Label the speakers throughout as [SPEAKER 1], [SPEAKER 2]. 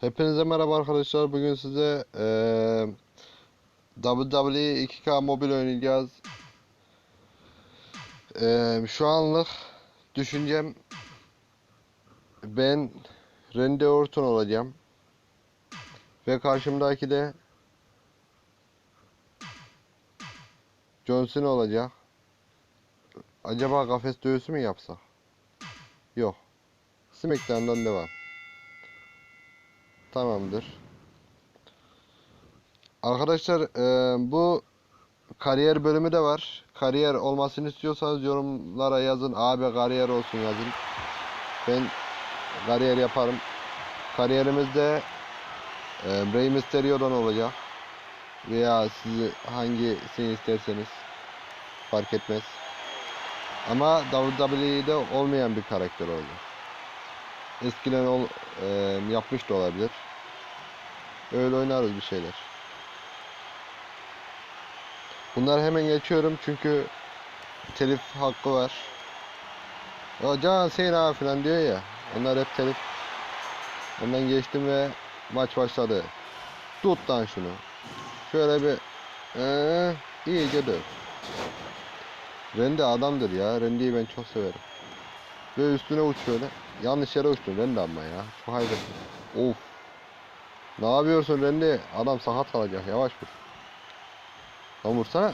[SPEAKER 1] Hepinize merhaba arkadaşlar. Bugün size eee WWE 2K mobil oynayacağız. Eee, şu anlık düşüncem ben Randy Orton olacağım. Ve karşımdaki de John Cena olacak. Acaba kafes dövüşü mü yapsak? Yok. SmackDown'dan devam. Tamamdır. Arkadaşlar e, bu kariyer bölümü de var. Kariyer olmasını istiyorsanız yorumlara yazın. Abi kariyer olsun yazın. Ben kariyer yaparım. Kariyerimizde e, Rey Mysterio'dan olacak. Veya sizi hangisini isterseniz fark etmez. Ama WWE'de olmayan bir karakter olacak. Eskiden ol, e, yapmış da olabilir. Öyle oynarız bir şeyler. Bunlar hemen geçiyorum çünkü telif hakkı var. O Can abi falan diyor ya. Onlar hep telif. Ondan geçtim ve maç başladı. Tut lan şunu. Şöyle bir ee, iyice döv. Randy adamdır ya. Randy'yi ben çok severim. Ve üstüne uç şöyle. Yanlış yere uçtun Randy ama ya. Çok hayret. Of. Ne yapıyorsun Randy? Adam sakat kalacak. Yavaş vur. Lan vursana.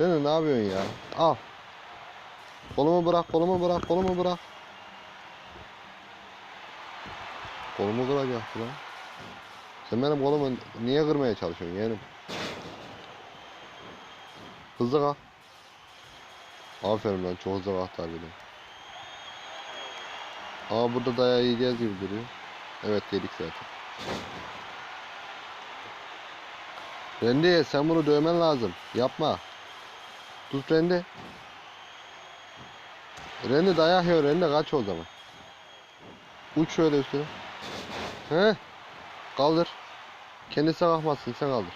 [SPEAKER 1] Randy ne yapıyorsun ya? Al. Kolumu bırak, kolumu bırak, kolumu bırak. Kolumu kıracaktı lan. Sen benim kolumu niye kırmaya çalışıyorsun yeğenim? Hızlı kalk. Aferin lan çok hızlı kalktı harbiden. Ama burada dayağı yiyeceğiz gibi duruyor. Evet yedik zaten. Randy sen bunu dövmen lazım. Yapma. Tut Randy. Randy dayak yiyor. Randy kaç o zaman. Uç şöyle üstüne. He? Kaldır. Kendisi kalkmazsın sen kaldır.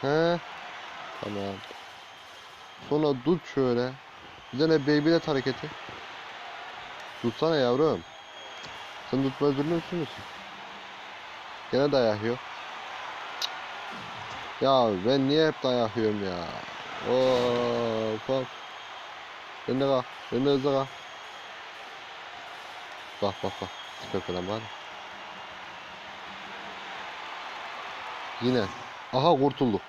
[SPEAKER 1] He? Tamam. Sonra tut şöyle. Bir tane Beyblade hareketi. Tutsana yavrum. Sen tutma özürlü müsün müsün? Gene dayak. Cık. Ya ben niye hep dayak yiyorum ya? Of of. Ben de kalk. Ben de hızlı kalk. Bak bak bak. Falan var. Yine. Aha kurtulduk.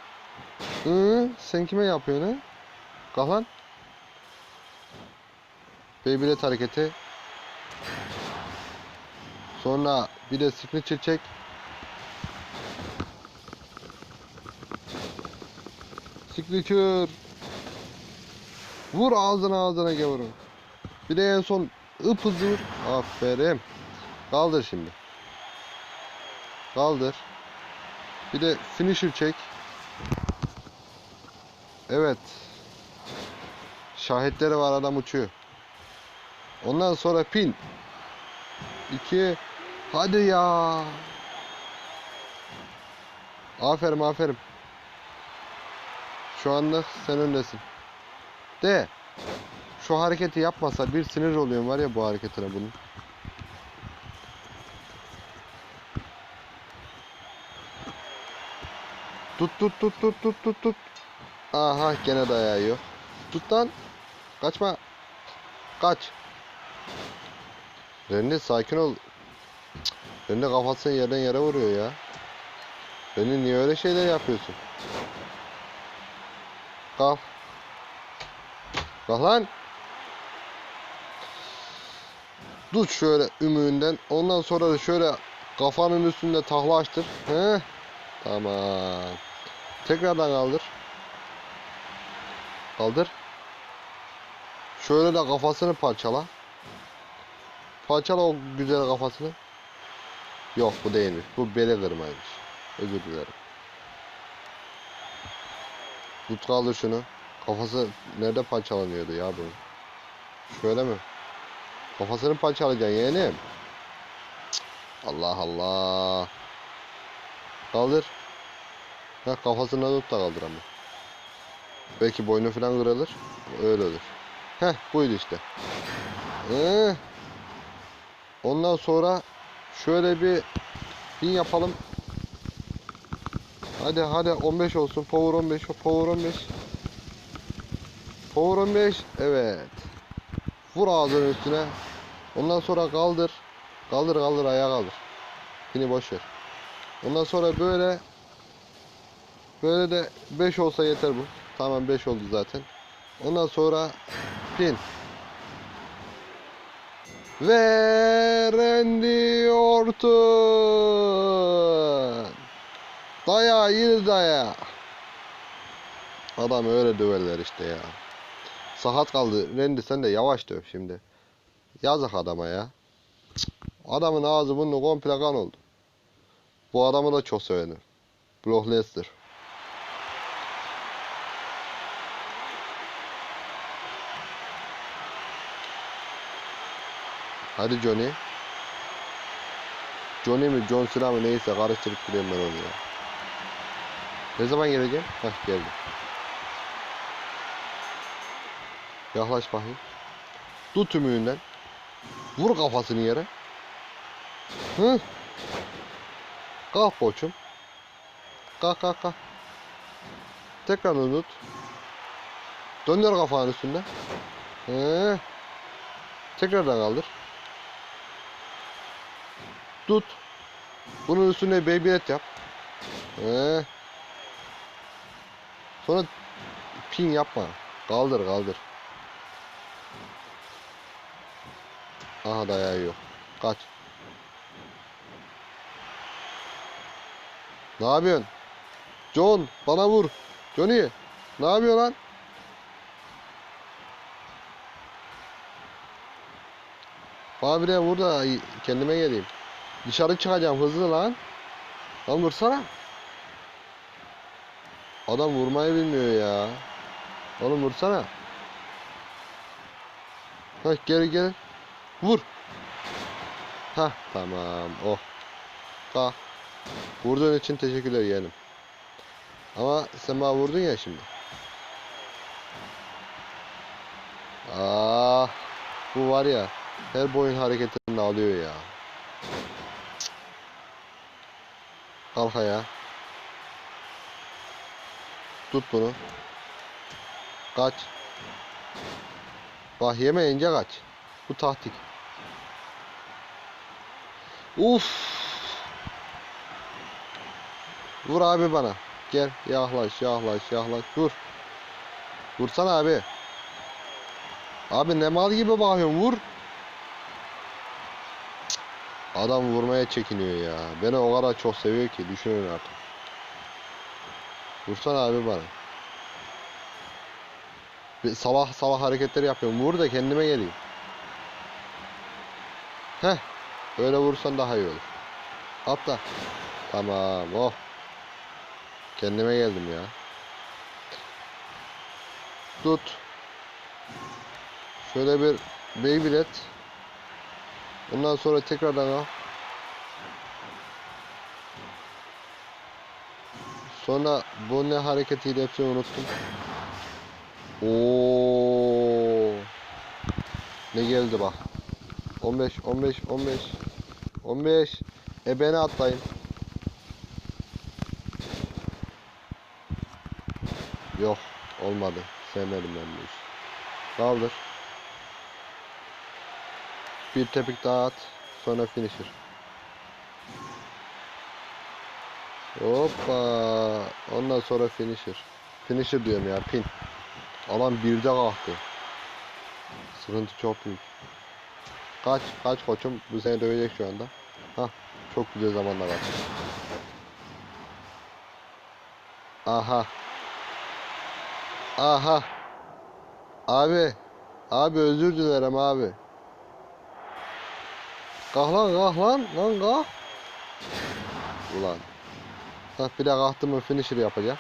[SPEAKER 1] Hı, sen kime yapıyorsun ha? Kalk lan. Beyblade hareketi. Sonra bir de signature çek. Signature. Vur ağzına ağzına gavurun. Bir de en son ıp hızlı. Aferin. Kaldır şimdi. Kaldır. Bir de finisher çek. Evet. Şahitleri var adam uçuyor. Ondan sonra pin. 2 Hadi ya. Aferin aferin. Şu anda sen öndesin. De. Şu hareketi yapmasa bir sinir oluyorum var ya bu hareketine bunun. Tut tut tut tut tut tut tut. Aha gene dayağı yiyor. Tut lan. Kaçma. Kaç. Rende sakin ol. Cık, Rende kafasını yerden yere vuruyor ya. Rende niye öyle şeyler yapıyorsun? Kalk. Kalk lan. Tut şöyle ümüğünden. Ondan sonra da şöyle kafanın üstünde takla açtır. He? Tamam. Tekrardan kaldır. Kaldır. Şöyle de kafasını parçala. Parçala o güzel kafasını. Yok bu değilmiş. Bu beli kırmaymış. Özür dilerim. Tut kaldır şunu. Kafası nerede parçalanıyordu ya bu? Şöyle mi? Kafasını parçalayacaksın yeğenim. Allah Allah. Kaldır. Ha kafasını tut da kaldır ama. Belki boynu falan kırılır. Öyle olur. Heh buydu işte. Ee, ondan sonra Şöyle bir pin yapalım. Hadi hadi 15 olsun. Power 15. Power 15. Power 15. Evet. Vur ağzının üstüne. Ondan sonra kaldır. Kaldır kaldır ayağa kaldır. Pini boş ver. Ondan sonra böyle böyle de 5 olsa yeter bu. Tamam 5 oldu zaten. Ondan sonra pin. Ve Randy Orton. Daya iyi daya. Adam öyle döverler işte ya. Sahat kaldı. Randy sen de yavaş döv şimdi. Yazık adama ya. Adamın ağzı burnu komple kan oldu. Bu adamı da çok severim. Brock Lesnar. Hadi Johnny. Johnny mi John Cena mı neyse karıştırıp duruyorum ben onu ya. Ne zaman geleceğim? Hah geldim. Yaklaş bakayım. Tut tümüğünden. Vur kafasını yere. Hı? Kalk koçum. Kalk kalk kalk. Tekrar tut. Döndür kafanın üstünde. Hı. Tekrardan kaldır. Tut. Bunun üstüne Beyblade yap. Ee. Sonra pin yapma. Kaldır kaldır. Aha dayağı yok. Kaç. Ne yapıyorsun? John bana vur. Johnny ne yapıyor lan? Bana bir de vur da kendime geleyim. Dışarı çıkacağım hızlı lan. Lan vursana. Adam vurmayı bilmiyor ya. Oğlum vursana. Hah geri geri. Vur. Hah tamam. Oh. Kalk. Vurduğun için teşekkürler yeğenim. Ama sen bana vurdun ya şimdi. Ah. Bu var ya. Her boyun hareketlerini alıyor ya. Kalk ayağa. Tut bunu. Kaç. Bak yemeyince kaç. Bu taktik. Uf. Vur abi bana. Gel yaklaş yaklaş yaklaş. Vur. Vursana abi. Abi ne mal gibi bakıyorsun vur. Adam vurmaya çekiniyor ya. Beni o kadar çok seviyor ki düşünün artık. Vursana abi bana. Bir sabah sabah hareketleri yapıyorum. Vur da kendime geleyim. Heh. Böyle vursan daha iyi olur. Atla. Tamam. Oh. Kendime geldim ya. Tut. Şöyle bir Beyblade. Ondan sonra tekrardan al. Sonra bu ne hareketiyle hepsini unuttum. Oo. Ne geldi bak. 15 15 15 15 E beni atlayın. Yok olmadı. Sevmedim ben bu işi. Kaldır. Bir tepik daha at. Sonra finisher. Hoppa. Ondan sonra finisher. Finisher diyorum ya pin. Alan birde kalktı. Sıkıntı çok büyük. Kaç kaç koçum bu seni dövecek şu anda. Hah çok güzel zamanda kaç. Aha. Aha. Abi. Abi özür dilerim abi. Kalk lan kalk lan. Lan kalk. Ulan. Hah bir de kalktım mı finisher yapacak.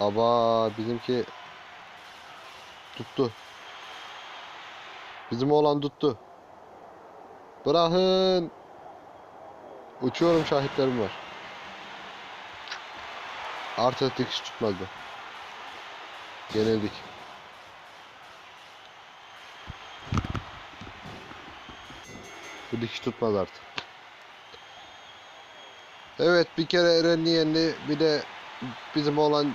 [SPEAKER 1] Aba bizimki tuttu. Bizim oğlan tuttu. Bırakın. Uçuyorum şahitlerim var. Artık dikiş tutmaz bu. Yenildik. Bu dikiş tutmaz artık. Evet bir kere Eren'i yendi. Bir de bizim olan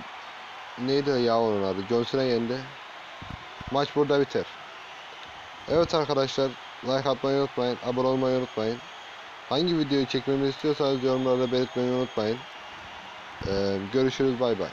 [SPEAKER 1] neydi ya onun adı? John Cena yendi. Maç burada biter. Evet arkadaşlar like atmayı unutmayın. Abone olmayı unutmayın. Hangi videoyu çekmemi istiyorsanız yorumlarda belirtmeyi unutmayın. Ee, görüşürüz bay bay.